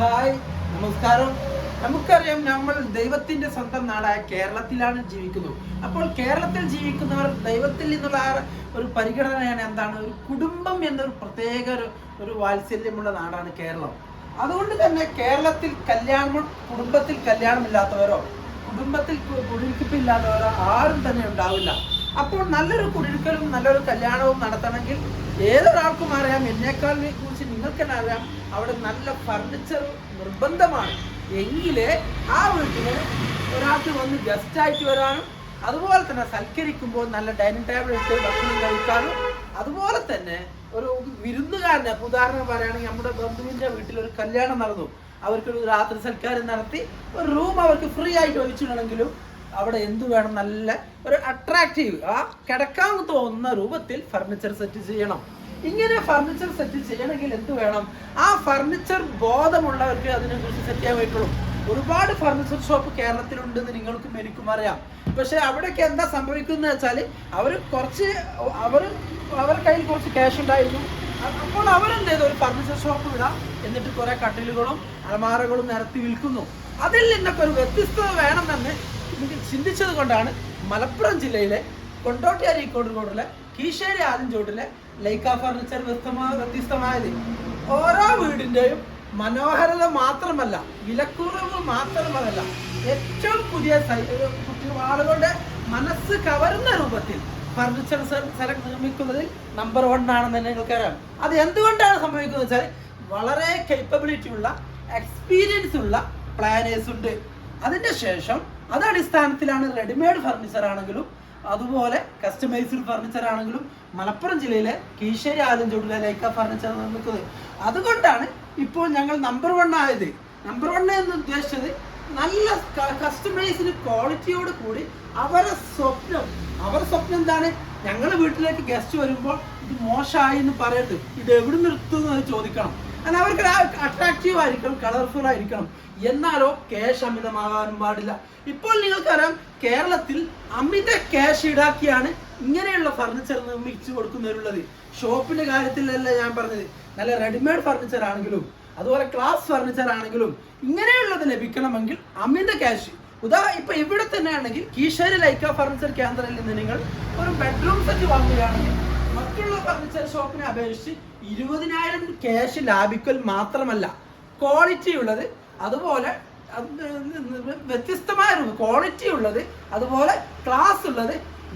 Hi നമസ്കാരം. നമുക്കറിയാം നമ്മൾ ദൈവത്തിന്റെ സ്വന്തം നാടായ കേരളത്തിലാണ് ജീവിക്കുന്നത്. അപ്പോൾ കേരളത്തിൽ ജീവിക്കുന്നവർ ദൈവത്തിൽ നിന്നുള്ള ഒരു പരിഗണനയാണ് എന്താണ്? ഒരു കുടുംബം എന്നൊരു പ്രത്യേക ഒരു ഒരു വാത്സല്യമുള്ള നാടാണ് കേരളം. അതുകൊണ്ട് തന്നെ കേരളത്തിൽ കല്യാണം കുടുംബത്തിൽ കല്യാണമില്ലാത്തവരോ കുടുംബത്തിൽ കുടിയിരിപ്പില്ലാത്തവരോ ആരും തന്നെ ഉണ്ടാവില്ല. അപ്പോൾ നല്ലൊരു കുടിയിരിക്കലും നല്ലൊരു കല്യാണവും നടത്തണമെങ്കിൽ ഏതൊരാൾക്കും അറിയാം. എന്നേക്കാൾ കുറിച്ച് നിങ്ങൾക്ക് തന്നെ അറിയാം. അവിടെ നല്ല ഫർണിച്ചർ നിർബന്ധമാണ്. എങ്കിലേ ആ വീട്ടിൽ ഒരാൾക്ക് വന്ന് ഗസ്റ്റ് ആയിട്ട് വരാനും അതുപോലെ തന്നെ സൽക്കരിക്കുമ്പോൾ നല്ല ഡൈനിങ് ടേബിൾ ഇട്ട് ഭക്ഷണം കഴിക്കാനും അതുപോലെ തന്നെ ഒരു വിരുന്നുകാരനെ ഉദാഹരണം പറയുകയാണെങ്കിൽ നമ്മുടെ ബന്ധുവിന്റെ വീട്ടിൽ ഒരു കല്യാണം നടന്നു. അവർക്ക് ഒരു രാത്രി സൽക്കാരം നടത്തി ഒരു റൂം അവർക്ക് ഫ്രീ ആയിട്ട് ഒഴിച്ചിടണമെങ്കിലും അവിടെ എന്ത് വേണം നല്ല ഒരു അട്രാക്റ്റീവ് ആ കിടക്കാൻ തോന്നുന്ന രൂപത്തിൽ ഫർണിച്ചർ സെറ്റ് ചെയ്യണം. ഇങ്ങനെ ഫർണിച്ചർ സെറ്റ് ചെയ്യണമെങ്കിൽ എന്ത് വേണം? ആ ഫർണിച്ചർ ബോധമുള്ളവർക്ക് അതിനെക്കുറിച്ച് സെറ്റ് ചെയ്യാൻ പറ്റുള്ളൂ. ഒരുപാട് ഫർണിച്ചർ ഷോപ്പ് കേരളത്തിലുണ്ടെന്ന് നിങ്ങൾക്കും എനിക്കും അറിയാം. പക്ഷെ അവിടെയൊക്കെ എന്താ സംഭവിക്കുന്നത് വെച്ചാൽ അവർ കുറച്ച് അവർ അവരുടെ കയ്യിൽ കുറച്ച് ക്യാഷ് ഉണ്ടായിരുന്നു. അപ്പോൾ അവരെന്ത് ചെയ്തു? ഒരു ഫർണിച്ചർ ഷോപ്പ് വിടാം എന്നിട്ട് കുറെ കട്ടിലുകളും അലമാരകളും നിരത്തി വിൽക്കുന്നു. അതിൽ നിന്നൊക്കെ ഒരു വ്യത്യസ്തത വേണമെന്ന് എനിക്ക് ചിന്തിച്ചത് കൊണ്ടാണ് മലപ്പുറം ജില്ലയിലെ കൊണ്ടോട്ടിയാരി കോഴിക്കോടിലെ കീശേരി ആലഞ്ചോട്ടിലെ ലൈക്ക ഫർണിച്ചർ വ്യത്യസ്തമായത്. ഓരോ വീടിന്റെയും മനോഹരത മാത്രമല്ല വിലക്കുറവ് മാത്രമല്ല ഏറ്റവും പുതിയ ആളുകളുടെ മനസ്സ് കവരുന്ന രൂപത്തിൽ ഫർണിച്ചർ നിർമ്മിക്കുന്നതിൽ നമ്പർ വൺ ആണെന്ന് തന്നെ നിങ്ങൾക്കറിയാം. അത് എന്തുകൊണ്ടാണ് സംഭവിക്കുന്നത് വെച്ചാൽ വളരെ കേപ്പബിലിറ്റി ഉള്ള എക്സ്പീരിയൻസ് ഉള്ള പ്ലാനേഴ്സ് ഉണ്ട്. അതിന്റെ ശേഷം അത് അടിസ്ഥാനത്തിലാണ് റെഡിമെയ്ഡ് ഫർണിച്ചർ ആണെങ്കിലും അതുപോലെ കസ്റ്റമൈസ്ഡ് ഫർണിച്ചർ ആണെങ്കിലും മലപ്പുറം ജില്ലയിലെ കീശേരി ആലഞ്ചോടിലെ ലൈക്ക ഫർണിച്ചർ നിർമ്മിക്കുന്നത് അതുകൊണ്ടാണ് ഇപ്പോൾ ഞങ്ങൾ നമ്പർ വൺ ആയത്. നമ്പർ വൺ എന്ന് ഉദ്ദേശിച്ചത് നല്ല കസ്റ്റമൈസ്ഡ് ക്വാളിറ്റിയോട് കൂടി അവരെ സ്വപ്നം. അവരുടെ സ്വപ്നം എന്താണ്? ഞങ്ങളുടെ വീട്ടിലേക്ക് ഗസ്റ്റ് വരുമ്പോൾ ഇത് മോശമായി എന്ന് പറയരുത്. ഇത് എവിടെ നിർത്തുന്നത് ചോദിക്കണം. കാരണം അവർക്ക് അട്രാക്റ്റീവ് ആയിരിക്കണം കളർഫുൾ ആയിരിക്കണം. എന്നാലോ ക്യാഷ് അമിതമാകാനും പാടില്ല. ഇപ്പോൾ നിങ്ങൾക്കറിയാം കേരളത്തിൽ അമിത ക്യാഷ് ഈടാക്കിയാണ് ഇങ്ങനെയുള്ള ഫർണിച്ചർ നിർമ്മിച്ചു കൊടുക്കുന്നവരുള്ളത്. ഷോപ്പിന്റെ കാര്യത്തിലല്ല ഞാൻ പറഞ്ഞത്. നല്ല റെഡിമെയ്ഡ് ഫർണിച്ചർ ആണെങ്കിലും അതുപോലെ ക്ലാസ് ഫർണിച്ചർ ആണെങ്കിലും ഇങ്ങനെയുള്ളത് ലഭിക്കണമെങ്കിൽ അമിത ക്യാഷ് ഉദാ ഇപ്പൊ ഇവിടെ തന്നെ ആണെങ്കിൽ കീശേരി ലൈക്ക ഫർണിച്ചർ കേന്ദ്രത്തിൽ നിന്ന് നിങ്ങൾ ഒരു ബെഡ്റൂം സെറ്റ് വാങ്ങുകയാണെങ്കിൽ മറ്റുള്ള ഫർണിച്ചർ ഷോപ്പിനെ അപേക്ഷിച്ച് ഇരുപതിനായിരം ക്യാഷ് ലാഭിക്കൽ മാത്രമല്ല ക്വാളിറ്റി ഉള്ളത് അതുപോലെ അത് വ്യത്യസ്തമായ ക്വാളിറ്റി ഉള്ളത് അതുപോലെ ക്ലാസ് ഉള്ളത്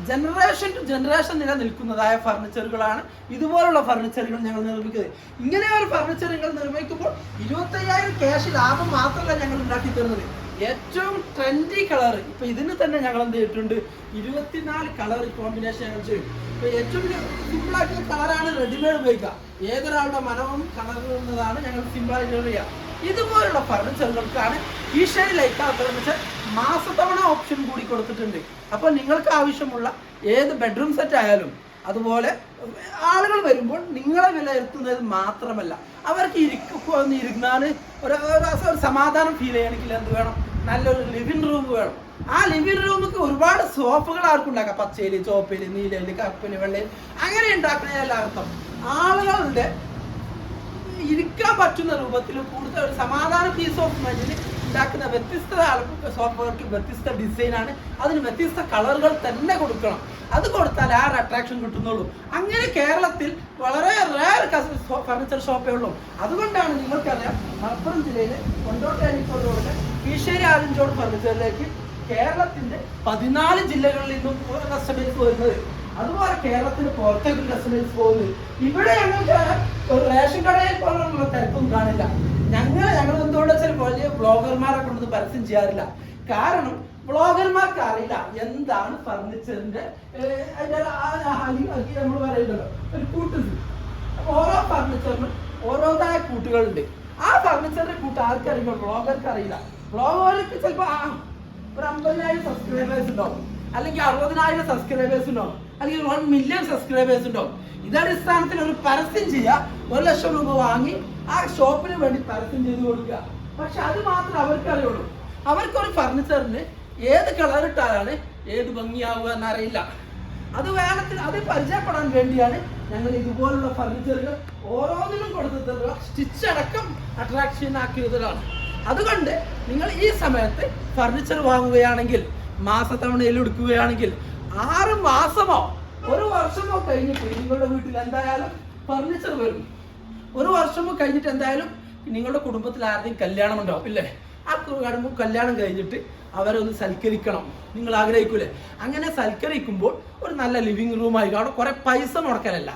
ജനറേഷൻ ടു ജനറേഷൻ നിലനിൽക്കുന്നതായ ഫർണിച്ചറുകളാണ് ഇതുപോലുള്ള ഫർണിച്ചറുകൾ ഞങ്ങൾ നിർമ്മിക്കുന്നത്. ഇങ്ങനെ ഒരു ഫർണിച്ചർ നിങ്ങൾ നിർമ്മിക്കുമ്പോൾ ഇരുപത്തയ്യായിരം ക്യാഷ് ലാഭം മാത്രമല്ല ഞങ്ങൾ ഉണ്ടാക്കി തരുന്നത് ഏറ്റവും ട്രെൻഡി കളർ ഇപ്പൊ ഇതിന് തന്നെ ഞങ്ങൾ എന്ത് ചെയ്തിട്ടുണ്ട്? ഇരുപത്തിനാല് കളർ കോമ്പിനേഷൻ ഞങ്ങൾ ചെയ്യും ഇപ്പൊ ഏറ്റവും സിമ്പിൾ ആയിട്ടുള്ള കളറാണ് റെഡിമെയ്ഡ് ഉപയോഗിക്കുക. ഏതൊരാളുടെ മനവും കളറുന്നതാണ് ഞങ്ങൾ സിമ്പിൾ ആയിട്ട് ചെയ്യുക. ഇതുപോലുള്ള ഫർണിച്ചറുകൾക്കാണ് ഈശ്വരി ലൈക്ക ഫർണിച്ചർ മാസത്തവണ ഓപ്ഷൻ കൂടി കൊടുത്തിട്ടുണ്ട്. അപ്പോൾ നിങ്ങൾക്ക് ആവശ്യമുള്ള ഏത് ബെഡ്റൂം സെറ്റ് ആയാലും അതുപോലെ ആളുകൾ വരുമ്പോൾ നിങ്ങളെ വിലയിരുത്തുന്നത് മാത്രമല്ല. അവർക്ക് ഇരിക്കുന്ന ഇരുന്നാൽ ഒരു ഒരു സമാധാനം ഫീൽ ചെയ്യണമെങ്കിൽ എന്ത് വേണം? നല്ലൊരു ലിവിങ് റൂം വേണം. ആ ലിവിങ് റൂമിക്ക് ഒരുപാട് സോഫകൾ ആർക്കും ഉണ്ടാക്കാം. പച്ചയിൽ ചോപ്പയിൽ നീലയിൽ കപ്പിൽ വെള്ളയിൽ അങ്ങനെ ഉണ്ടാക്കുന്നതല്ല അർത്ഥം. ആളുകളുടെ ഇരിക്കാൻ പറ്റുന്ന രൂപത്തിൽ കൂടുതൽ ഒരു സമാധാന പീസ് ഓഫ് മൈൻഡിൽ ഉണ്ടാക്കുന്ന വ്യത്യസ്ത സോഫ്റ്റ്വെയർക്ക് വ്യത്യസ്ത ഡിസൈനാണ് അതിന് വ്യത്യസ്ത കളറുകൾ തന്നെ കൊടുക്കണം. അത് കൊടുത്താൽ ആ ഒരു അട്രാക്ഷൻ കിട്ടുന്നുള്ളൂ. അങ്ങനെ കേരളത്തിൽ വളരെ റയർ ഫർണിച്ചർ ഷോപ്പേ ഉള്ളൂ. അതുകൊണ്ടാണ് നിങ്ങൾക്കറിയാം മലപ്പുറം ജില്ലയിലെ കൊണ്ടോട്ടോട് കീശേരി ആലഞ്ചോട് ഫർണിച്ചറിലേക്ക് കേരളത്തിന്റെ പതിനാല് ജില്ലകളിൽ നിന്നും കസ്റ്റമേഴ്സ് വരുന്നത്. അതുപോലെ കേരളത്തിന് പുറത്തേക്ക് കസ്റ്റമേഴ്സ് പോകുന്നത്. ഇവിടെ ഞങ്ങൾക്ക് റേഷൻ കടയിൽ പോലുള്ള തിരക്കും കാണില്ല. ഞങ്ങൾ ഞങ്ങൾ എന്തുകൊണ്ട് വെച്ചാൽ വലിയ ബ്ലോഗർമാരെ കൊണ്ടത് പരസ്യം ചെയ്യാറില്ല. കാരണം ബ്ലോഗർമാർക്ക് അറിയില്ല എന്താണ് ഫർണിച്ചറിന്റെ നമ്മൾ പറയുന്നല്ലോ ഒരു കൂട്ട് ഓരോ ഫർണിച്ചറിനും ഓരോതായ കൂട്ടുകളുണ്ട്. ആ ഫർണിച്ചറിന്റെ കൂട്ട് ആർക്കറിയില്ല ബ്ലോഗർക്ക് അറിയില്ല ബ്ലോഗർക്ക് ചിലപ്പോ ആ ഒരു അമ്പതിനായിരം സബ്സ്ക്രൈബേഴ്സ് ഉണ്ടാവും. അല്ലെങ്കിൽ അറുപതിനായിരം സബ്സ്ക്രൈബേഴ്സ് ഉണ്ടാവും. അല്ലെങ്കിൽ വൺ മില്യൺ സബ്സ്ക്രൈബേഴ്സ് ഉണ്ടാവും. ഇതടിസ്ഥാനത്തിൽ ഒരു പരസ്യം ചെയ്യുക ഒരു ലക്ഷം രൂപ വാങ്ങി ആ ഷോപ്പിന് വേണ്ടി പരസ്യം ചെയ്ത് കൊടുക്കുക. പക്ഷെ അത് മാത്രമേ അവർക്ക് അറിയുള്ളൂ. അവർക്കൊരു ഫർണിച്ചറിന് ഏത് കളർ ഇട്ടാലാണ് ഏത് ഭംഗിയാവുക എന്നറിയില്ല. അത് വേണത്തിൽ അത് പരിചയപ്പെടാൻ വേണ്ടിയാണ് ഞങ്ങൾ ഇതുപോലുള്ള ഫർണിച്ചറുകൾ ഓരോന്നിനും കൊടുത്തിട്ടുള്ള സ്റ്റിച്ച് അടക്കം അട്രാക്ഷൻ ആക്കിയതാണ് അതുകൊണ്ട് നിങ്ങൾ ഈ സമയത്ത് ഫർണിച്ചർ വാങ്ങുകയാണെങ്കിൽ മാസത്തവണയിൽ എടുക്കുകയാണെങ്കിൽ ആറ് മാസമോ ഒരു വർഷമോ കഴിഞ്ഞിട്ട് നിങ്ങളുടെ വീട്ടിൽ എന്തായാലും ഫർണിച്ചർ വരും. ഒരു വർഷം കഴിഞ്ഞിട്ട് എന്തായാലും നിങ്ങളുടെ കുടുംബത്തിൽ ആരുടെയും കല്യാണം ഉണ്ടാവും ഇല്ലേ? ആ കുടുംബം കല്യാണം കഴിഞ്ഞിട്ട് അവരെ ഒന്ന് സൽക്കരിക്കണം. നിങ്ങൾ ആഗ്രഹിക്കൂലേ? അങ്ങനെ സൽക്കരിക്കുമ്പോൾ ഒരു നല്ല ലിവിങ് റൂമായി അവിടെ കുറെ പൈസ മുടക്കലല്ല.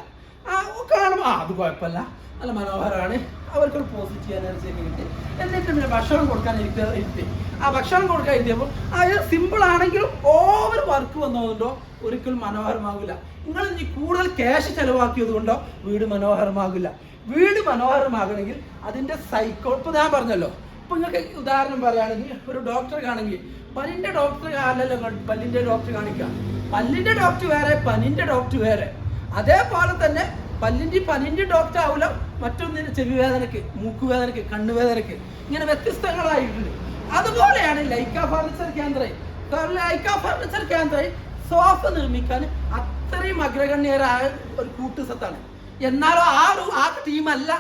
ആ കാണും. ആ അത് കുഴപ്പമില്ല. നല്ല മനോഹരമാണ്. അവർക്കൊരു പോസിറ്റീവ് എനർജി കിട്ടി. എന്നിട്ട് ഭക്ഷണം കൊടുക്കാൻ ഇരുത്തി. ആ ഭക്ഷണം കൊടുക്കാൻ ഇരുത്തിയപ്പോൾ അത് സിമ്പിൾ ആണെങ്കിലും ഓവർ വർക്ക് വന്നതുകൊണ്ടോ ഒരിക്കലും മനോഹരമാകില്ല. നിങ്ങൾ ഇനി കൂടുതൽ ക്യാഷ് ചെലവാക്കിയത് കൊണ്ടോ വീട് മനോഹരമാകില്ല. വീട് മനോഹരമാകണമെങ്കിൽ അതിന്റെ സൈക്കോ ഇപ്പൊ ഞാൻ പറഞ്ഞല്ലോ. ഇപ്പൊ നിങ്ങൾക്ക് ഉദാഹരണം പറയുകയാണെങ്കിൽ ഒരു ഡോക്ടർ കാണെങ്കിൽ പല്ലിന്റെ ഡോക്ടർ അല്ലല്ലോ പല്ലിന്റെ ഡോക്ടർ കാണിക്കുക. പല്ലിന്റെ ഡോക്ടർ വേറെ പനിന്റെ ഡോക്ടർ വേറെ. അതേപോലെ തന്നെ പല്ലിന്റെ പനിന്റെ ഡോക്ടർ ആവില്ല മറ്റൊന്നിന് ചെവി വേദനയ്ക്ക് മൂക്ക് വേദനക്ക് കണ്ണുവേദനക്ക് ഇങ്ങനെ വ്യത്യസ്തങ്ങളായിട്ടുണ്ട്. അതുപോലെയാണ് ലൈക്ക ഫർണിച്ചർ കേന്ദ്രം. ലൈക്ക ഫർണിച്ചർ കേന്ദ്രം സോഫ നിർമ്മിക്കാൻ അത്രയും അഗ്രഗണ്യരായ ഒരു കൂട്ടുസത്താണ്. എന്നാലും ആ ഒരു ആ ടീമല്ല.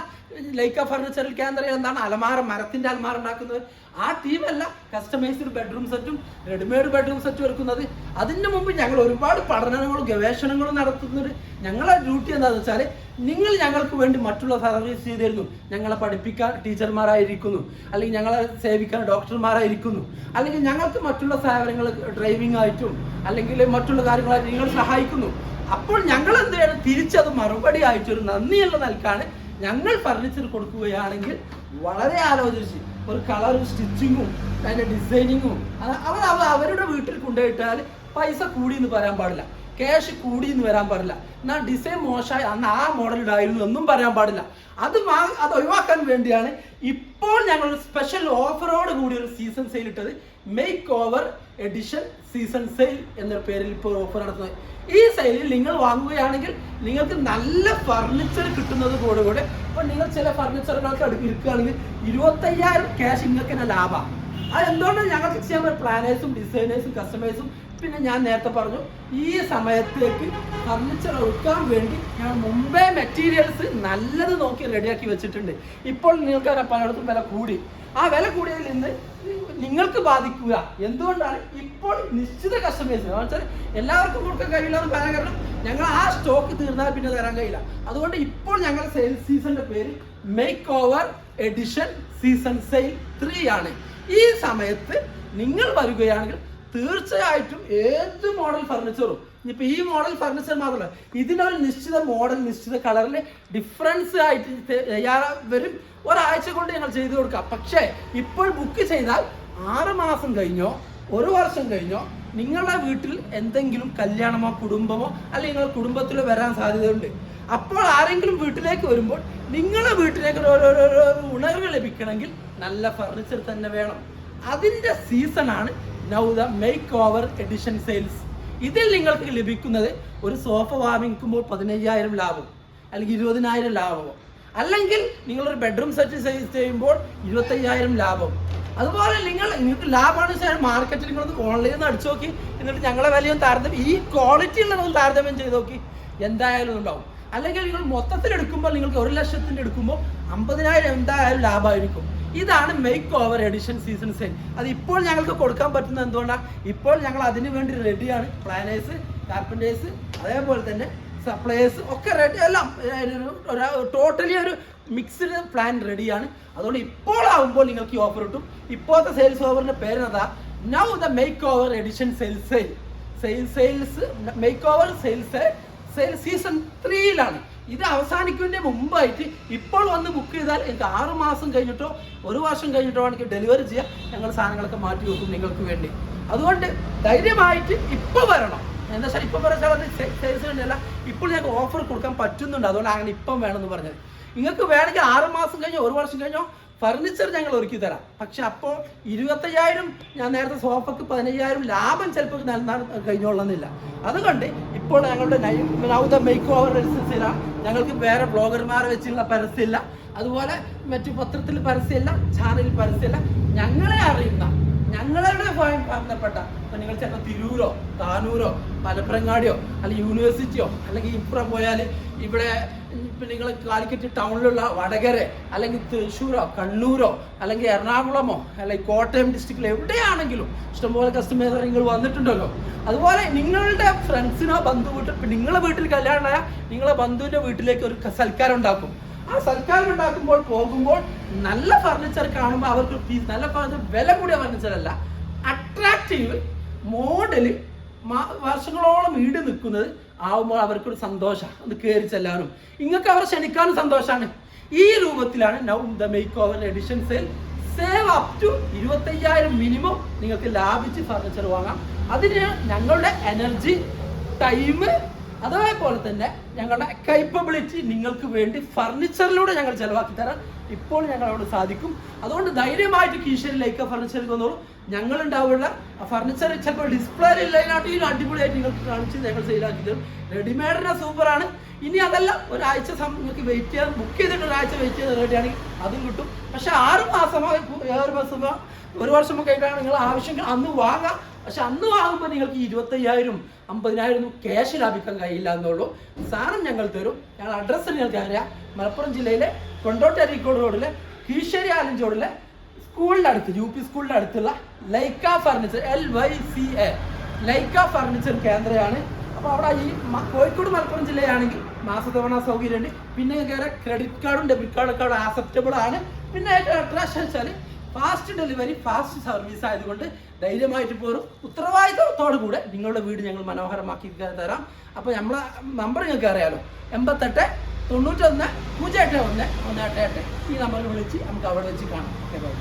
ലൈക്ക ഫർണിച്ചറിൽ കേന്ദ്രം എന്താണ്? അലമാര മരത്തിന്റെ അലമാര ഉണ്ടാക്കുന്നത്. ആ ടീമല്ല കസ്റ്റമൈസ്ഡ് ബെഡ്റൂം സെറ്റും റെഡിമെയ്ഡ് ബെഡ്റൂം സെറ്റും എടുക്കുന്നത് അതിന് മുമ്പ് ഞങ്ങൾ ഒരുപാട് പഠനങ്ങളും ഗവേഷണങ്ങളും നടത്തുന്നുണ്ട് ഞങ്ങളെ ഡ്യൂട്ടി എന്താണെന്ന് വെച്ചാൽ നിങ്ങൾ ഞങ്ങൾക്ക് വേണ്ടി മറ്റുള്ള സർവീസ് ചെയ്തിരുന്നു. ഞങ്ങളെ പഠിപ്പിക്കാൻ ടീച്ചർമാരായിരിക്കുന്നു അല്ലെങ്കിൽ ഞങ്ങളെ സേവിക്കാൻ ഡോക്ടർമാരായിരിക്കുന്നു അല്ലെങ്കിൽ ഞങ്ങൾക്ക് മറ്റുള്ള സേവനങ്ങൾ ഡ്രൈവിംഗ് ആയിട്ടും അല്ലെങ്കിൽ മറ്റുള്ള കാര്യങ്ങളായിട്ട് നിങ്ങൾ സഹായിക്കുന്നു. അപ്പോൾ ഞങ്ങൾ എന്ത് ചെയ്യണം? തിരിച്ചത് മറുപടി ആയിട്ടൊരു നന്ദിയുള്ള നൽകാണ് ഞങ്ങൾ ഫർണിച്ചർ കൊടുക്കുകയാണെങ്കിൽ വളരെ ആലോചിച്ച് ഒരു കളറും സ്റ്റിച്ചിങ്ങും അതിന്റെ ഡിസൈനിങ്ങും അവർ അവരുടെ വീട്ടിൽ കൊണ്ടുപോയിട്ടാൽ പൈസ കൂടി എന്ന് പറയാൻ പാടില്ല. ക്യാഷ് കൂടി എന്ന് വരാൻ പാടില്ല. എന്നാൽ ഡിസൈൻ മോശമായി അന്ന് ആ മോഡൽ ഇടായിരുന്നു എന്നും പറയാൻ പാടില്ല. അത് അത് ഒഴിവാക്കാൻ വേണ്ടിയാണ് ഇപ്പോൾ ഞങ്ങൾ ഒരു സ്പെഷ്യൽ ഓഫറോട് കൂടി ഒരു സീസൺ സെയിൽ ഇട്ടത്. Makeover edition season sale എന്ന പേരിൽ ഇപ്പോൾ ഓഫർ നടത്തുന്നത്. ഈ സെയിലിൽ നിങ്ങൾ വാങ്ങുകയാണെങ്കിൽ നിങ്ങൾക്ക് നല്ല ഫർണിച്ചർ കിട്ടുന്നത് കൂടെ കൂടെ. ഇപ്പൊ നിങ്ങൾ ചില ഫർണിച്ചറുകൾക്ക് എടുക്കുകയാണെങ്കിൽ ഇരുപത്തയ്യായിരം ക്യാഷ് നിങ്ങൾക്ക് തന്നെ ലാഭമാണ് അത് എന്തുകൊണ്ടാണ് ഞങ്ങൾക്ക് ചെയ്യാൻ പറ്റും പ്ലാനേഴ്സും ഡിസൈനേഴ്സും കസ്റ്റമേഴ്സും പിന്നെ ഞാൻ നേരത്തെ പറഞ്ഞു ഈ സമയത്തേക്ക് ഫർണിച്ചർ ഒരുക്കാൻ വേണ്ടി ഞാൻ മുമ്പേ മെറ്റീരിയൽസ് നല്ലത് നോക്കി റെഡിയാക്കി വെച്ചിട്ടുണ്ട്. ഇപ്പോൾ നിങ്ങൾക്ക് പലയിടത്തും വില കൂടി. ആ വില കൂടിയതിൽ നിന്ന് നിങ്ങൾക്ക് ബാധിക്കുക. എന്തുകൊണ്ടാണ്? ഇപ്പോൾ നിശ്ചിത കസ്റ്റമേഴ്സ് എല്ലാവർക്കും കൊടുക്കാൻ കഴിയില്ല എന്ന് പറയാൻ കാരണം ഞങ്ങൾ ആ സ്റ്റോക്ക് തീർന്നാൽ പിന്നെ തരാൻ കഴിയില്ല. അതുകൊണ്ട് ഇപ്പോൾ ഞങ്ങൾ സെയിൽ സീസണിന്റെ പേര് makeover edition season sale three ആണ്. ഈ സമയത്ത് നിങ്ങൾ വരികയാണെങ്കിൽ തീർച്ചയായിട്ടും ഏത് മോഡൽ ഫർണിച്ചറും ഇപ്പൊ ഈ മോഡൽ ഫർണിച്ചർ മാത്രമല്ല ഇതിനൊരു നിശ്ചിത മോഡൽ നിശ്ചിത കളറിൽ ഡിഫറൻസ് ആയിട്ട് തയ്യാറാ വരും. ഒരാഴ്ച കൊണ്ട് ഞങ്ങൾ ചെയ്തു കൊടുക്കാം. പക്ഷേ ഇപ്പോൾ ബുക്ക് ചെയ്താൽ ആറ് മാസം കഴിഞ്ഞോ ഒരു വർഷം കഴിഞ്ഞോ നിങ്ങളുടെ വീട്ടിൽ എന്തെങ്കിലും കല്യാണമോ കുടുംബമോ അല്ലെങ്കിൽ നിങ്ങളുടെ കുടുംബത്തിൽ വരാൻ സാധ്യതയുണ്ട്. അപ്പോൾ ആരെങ്കിലും വീട്ടിലേക്ക് വരുമ്പോൾ നിങ്ങളുടെ വീട്ടിലേക്ക് ഒരു ഉണർവ് ലഭിക്കണമെങ്കിൽ നല്ല ഫർണിച്ചർ തന്നെ വേണം. അതിന്റെ സീസണാണ് now the makeover edition sales ഇതിൽ നിങ്ങൾക്ക് ലഭിക്കുന്നത് ഒരു സോഫ വാങ്ങിക്കുമ്പോൾ പതിനയ്യായിരം ലാഭം അല്ലെങ്കിൽ ഇരുപതിനായിരം ലാഭമോ? അല്ലെങ്കിൽ നിങ്ങളൊരു ബെഡ്റൂം സെറ്റ് സെയിൽസ് ചെയ്യുമ്പോൾ ഇരുപത്തയ്യായിരം ലാഭം. അതുപോലെ നിങ്ങൾ നിങ്ങൾക്ക് ലാഭമാണ് വെച്ചാൽ മാർക്കറ്റിൽ നിങ്ങൾ ഓൺലൈനിൽ നിന്ന് അടിച്ചു നോക്കി. എന്നിട്ട് ഞങ്ങളെ വിലയും താരതമ്യം ഈ ക്വാളിറ്റി ഉള്ളതും താരതമ്യം ചെയ്ത് നോക്കി. എന്തായാലും ഉണ്ടാവും. അല്ലെങ്കിൽ നിങ്ങൾ മൊത്തത്തിൽ എടുക്കുമ്പോൾ നിങ്ങൾക്ക് ഒരു ലക്ഷത്തിന്റെ എടുക്കുമ്പോൾ അമ്പതിനായിരം എന്തായാലും ലാഭമായിരിക്കും. ഇതാണ് makeover edition season sale അത് ഇപ്പോൾ ഞങ്ങൾക്ക് കൊടുക്കാൻ പറ്റുന്നത് എന്തുകൊണ്ടാണ് ഇപ്പോൾ ഞങ്ങൾ അതിന് വേണ്ടി റെഡിയാണ് പ്ലാനേഴ്സ് കാർപ്പന്റേഴ്സ് അതേപോലെ തന്നെ സപ്ലയേഴ്സ് ഒക്കെ റെഡി എല്ലാം ടോട്ടലി ഒരു മിക്സ്ഡ് പ്ലാൻ റെഡിയാണ് അതുകൊണ്ട് ഇപ്പോൾ ആകുമ്പോൾ നിങ്ങൾക്ക് ഈ ഓഫർ കിട്ടും. ഇപ്പോഴത്തെ സെയിൽസ് ഓഫറിന്റെ പേരെന്നതാ now the makeover edition sale sale sale sales makeover sales sale season ത്രീയിലാണ് ഇത് അവസാനിക്കുന്നതിന് മുമ്പായിട്ട് ഇപ്പോൾ വന്ന് ബുക്ക് ചെയ്താൽ എനിക്ക് ആറ് മാസം കഴിഞ്ഞിട്ടോ ഒരു വർഷം കഴിഞ്ഞിട്ടോ എനിക്ക് ഡെലിവറി ചെയ്യാം ഞങ്ങൾ സാധനങ്ങളൊക്കെ മാറ്റി വെക്കും നിങ്ങൾക്ക് വേണ്ടി. അതുകൊണ്ട് ധൈര്യമായിട്ട് ഇപ്പോൾ വരണം. എന്താ വെച്ചാൽ ഇപ്പം പറയാൻ സെയിൽസ് വേണ്ടിയല്ല ഇപ്പോൾ ഞങ്ങൾക്ക് ഓഫർ കൊടുക്കാൻ പറ്റുന്നുണ്ട്. അതുകൊണ്ട് അങ്ങനെ ഇപ്പം വേണമെന്ന് പറഞ്ഞത്. നിങ്ങൾക്ക് വേണമെങ്കിൽ ആറ് മാസം കഴിഞ്ഞോ ഒരു വർഷം കഴിഞ്ഞോ ഫർണിച്ചർ ഞങ്ങൾ ഒരുക്കി തരാം. പക്ഷെ അപ്പോൾ ഇരുപത്തയ്യായിരം ഞാൻ നേരത്തെ സോഫക്ക് പതിനയ്യായിരം ലാഭം ചിലപ്പോൾ നൽകാൻ കഴിഞ്ഞോളന്നില്ല. അതുകൊണ്ട് ഇപ്പോൾ ഞങ്ങളുടെ നൗദ മേക്ക് ഓവർ ലൈസൻസിലാണ് ഞങ്ങൾക്ക് വേറെ ബ്ലോഗർമാരെ വെച്ചുള്ള പരസ്യമില്ല. അതുപോലെ മറ്റു പത്രത്തിൽ പരസ്യമില്ല ചാനലിൽ പരസ്യമില്ല. ഞങ്ങളെ അറിയുന്ന ഞങ്ങളുടെ ബന്ധപ്പെട്ട ഇപ്പൊ നിങ്ങൾ ചിലപ്പോൾ തിരൂരോ താനൂരോ മലപ്പുറങ്ങാടിയോ അല്ലെങ്കിൽ യൂണിവേഴ്സിറ്റിയോ അല്ലെങ്കിൽ ഇപ്പുറം പോയാൽ ഇവിടെ നിങ്ങൾ കാലിക്കറ്റ് ടൗണിലുള്ള വടകര അല്ലെങ്കിൽ തൃശ്ശൂരോ കണ്ണൂരോ അല്ലെങ്കിൽ എറണാകുളമോ അല്ലെങ്കിൽ കോട്ടയം ഡിസ്ട്രിക്റ്റിൽ എവിടെയാണെങ്കിലും ഇഷ്ടംപോലെ കസ്റ്റമേഴ്സ് നിങ്ങൾ വന്നിട്ടുണ്ടല്ലോ. അതുപോലെ നിങ്ങളുടെ ഫ്രണ്ട്സിനോ ബന്ധു വീട്ടിൽ നിങ്ങളെ വീട്ടിൽ കല്യാണമായ നിങ്ങളെ ബന്ധുവിന്റെ വീട്ടിലേക്ക് ഒരു സൽക്കാരം ഉണ്ടാക്കും. ആ സൽക്കാരം ഉണ്ടാക്കുമ്പോൾ പോകുമ്പോൾ നല്ല ഫർണിച്ചർ കാണുമ്പോൾ അവർക്ക് നല്ല ഫർണിച്ചർ വില കൂടിയ ഫർണിച്ചർ അല്ല. അട്രാക്റ്റീവ് മോഡൽ വർഷങ്ങളോളം ഈട് നിൽക്കുന്നത് ആവുമ്പോൾ അവർക്കൊരു സന്തോഷമാണ് അത് കയറി ചെല്ലാനും. ഇങ്ങക്ക് അവരെ ക്ഷണിക്കാനും സന്തോഷമാണ് ഈ രൂപത്തിലാണ് now the makeover edition sale save up to ഇരുപത്തയ്യായിരം മിനിമം നിങ്ങൾക്ക് ലാഭിച്ച് ഫർണിച്ചർ വാങ്ങാം. അതിന് ഞങ്ങളുടെ എനർജി ടൈം അതേപോലെ തന്നെ ഞങ്ങളുടെ കൈപ്പബിലിറ്റി നിങ്ങൾക്ക് വേണ്ടി ഫർണിച്ചറിലൂടെ ഞങ്ങൾ ചെലവാക്കി തരാൻ ഇപ്പോൾ ഞങ്ങളോട് സാധിക്കും. അതുകൊണ്ട് ധൈര്യമായിട്ട് കീശയിലേക്ക് ഫർണിച്ചർ വന്നോളൂ ഞങ്ങൾ ഉണ്ടാവുള്ള ഫർണിച്ചർ ചിലപ്പോൾ ഡിസ്പ്ലേ ഇല്ലാനായിട്ട് അടിപൊളിയായിട്ട് നിങ്ങൾക്ക് കാണിച്ച് ഞങ്ങൾ സെയിലാക്കി തരും. റെഡിമെയ്ഡിനെ സൂപ്പറാണ്. ഇനി അതല്ല ഒരാഴ്ച നിങ്ങൾക്ക് വെയിറ്റ് ചെയ്യാൻ ബുക്ക് ചെയ്തിട്ട് ഒരാഴ്ച വെയിറ്റ് ചെയ്ത് റെഡിയാണെങ്കിൽ അതും കിട്ടും. പക്ഷെ ആറ് മാസമോ ഏഴ് മാസമോ ഒരു വർഷമൊക്കെ ആയിട്ടാണ് നിങ്ങൾ ആവശ്യം അന്ന് വാങ്ങാം. പക്ഷെ അന്ന് വാങ്ങുമ്പോൾ നിങ്ങൾക്ക് ഇരുപത്തയ്യായിരം അമ്പതിനായിരം ക്യാഷ് ലാഭിക്കാൻ കഴിയില്ല എന്നുള്ളൂ. സാധനം ഞങ്ങൾ തരും. ഞങ്ങൾ അഡ്രസ്സ് നിങ്ങൾക്ക് അറിയാം. മലപ്പുറം ജില്ലയിലെ കൊണ്ടോട്ട് അരീക്കോട് റോഡിലെ കീശ്ശേരി ആലഞ്ചോടിലെ സ്കൂളിന്റെ അടുത്ത് യു പി സ്കൂളിന്റെ അടുത്തുള്ള Lyca furniture L Y C A Lyca furniture കേന്ദ്രമാണ് അപ്പോൾ അവിടെ ഈ കോഴിക്കോട് മലപ്പുറം ജില്ലയാണെങ്കിൽ മാസത്തവണ സൗകര്യമുണ്ട് പിന്നെ ക്രെഡിറ്റ് കാർഡും ഡെബിറ്റ് കാർഡും ഒക്കെ അവിടെ ആക്സെപ്റ്റബിൾ ആണ്. പിന്നെ ഏറ്റവും അട്രാക്ഷൻ വെച്ചാൽ ഫാസ്റ്റ് ഡെലിവറി ഫാസ്റ്റ് സർവീസ് ആയതുകൊണ്ട് ധൈര്യമായിട്ട് പോരും. ഉത്തരവാദിത്തത്തോടു കൂടെ നിങ്ങളുടെ വീട് ഞങ്ങൾ മനോഹരമാക്കി തരാം. അപ്പോൾ നമ്മളെ നമ്പർ നിങ്ങൾക്ക് അറിയാലോ. എൺപത്തെട്ട് തൊണ്ണൂറ്റൊന്ന് പൂജ്യം എട്ട് ഒന്ന് ഒന്ന് എട്ട് എട്ട്. ഈ നമ്പറിൽ വിളിച്ച് നമുക്ക് അവിടെ വെച്ച് കാണാം. Okay bye